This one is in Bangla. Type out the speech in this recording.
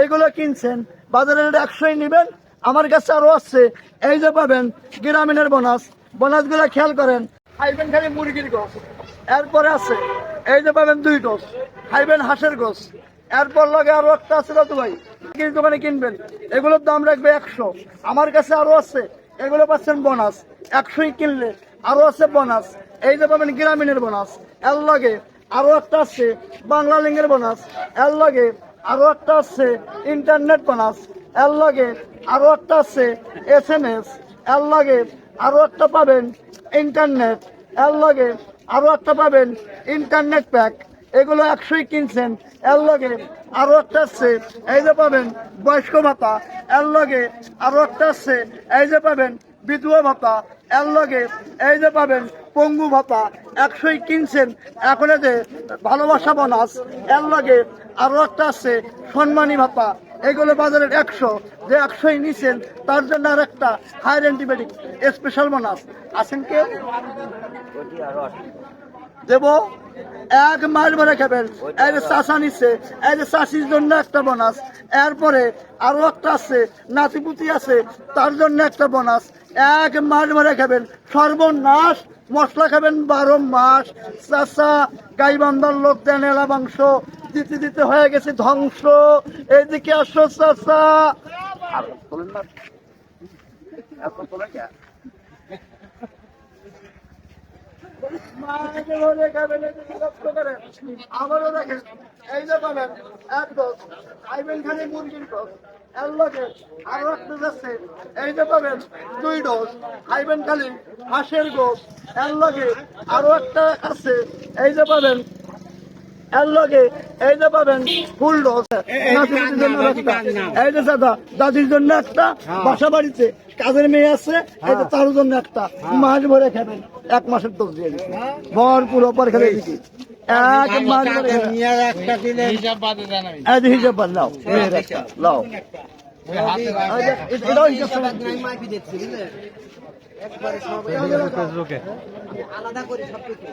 এইগুলো কিনছেন, বাজারে একশোই নিবেন, আমার কাছে আরও আছে। এই যে পাবেন গ্রামীণের বোনাস বোনাসগুলো খেয়াল করেন। খাইবেন খালি মুরগির গোস এরপরে আছে, এই যে পাবেন দুই গোস খাইবেন হাঁসের গোস এরপর লগে আরও একটা আছে, দাদু ভাই কিস দোকানে কিনবেন। এগুলোর দাম রাখবে একশো। আমার কাছে আরও আছে, এগুলো পাচ্ছেন বোনাস, একশোই কিনলে আরও আছে বোনাস। এই যে পাবেন গ্রামীণের বোনাস, এর লগে আরও একটা আছে বাংলা লিঙ্গের বোনাস, এর লগে আরও একটা আছে ইন্টারনেট বোনাস। এর লগে আরও একটা আছে এস এম এস এর লগে আরও একটা পাবেন ইন্টারনেট এর লগে আরও একটা পাবেন ইন্টারনেট প্যাক এগুলো একশোই কিনছেন। এর লগে আরও একটা আছে, এই যে পাবেন বয়স্ক ভাতা। এর লগে আরও একটা আছে, এই যে পাবেন বিধবা ভাতা। এর লগে এই যে পাবেন পঙ্গু ভাতা একশোই কিনছেন। এখন যে ভালোবাসা বোনাস, এর লগে আরও একটা আছে সম্মানী ভাতা। এগুলো বাজারের একশো, যে একশোই নিছেন, তার জন্য আর একটা হায়ার অ্যান্টিবায়োটিক স্পেশাল বোনাস। আছেন কেউ দেব, এক মাস ভরে খাবেন। যে চাষা নিচ্ছে যে চাষির জন্য একটা বোনাস। এরপরে আরও একটা আছে, নাতিপুতি আছে, তার জন্য একটা বোনাস। এক মাস ভরে খাবেন, সর্বনাশ মশলা খাবেন বারো মাস। চাষা গাইবান্ধার লোক দেন এলা মাংস। দিতে দিতে হয়ে গেছে ধ্বংস। এইদিকে আসো চাষা বলেন না এখন বলেন না। মাঝে মধ্যে খাবেন, এই যে বিরক্ত করেন। দেখেন, এই যে পাবেন এক দশ আইবেন খালি মুরগির যাচ্ছে, এই যে পাবেন দুই ডোজ আইবেন খালি হাঁসের এর লগে আরও একটা আছে, এই যে পাবেন এর লগে এই যে পাবেন ফুল ডোজ দাদা দাদির জন্য একটা। বাসা বাড়িতে কাজের মেয়ে আছে এই যে তার জন্য একটা। মাস ভরে খাবেন এক মাসের ডোজ দিয়ে দিচ্ছি ভরপুর অপর খেলে দিচ্ছি এক মাস ভরে। হিসাব বাদে হিসাব বাদ লাও। আলাদা করে সবকিছু।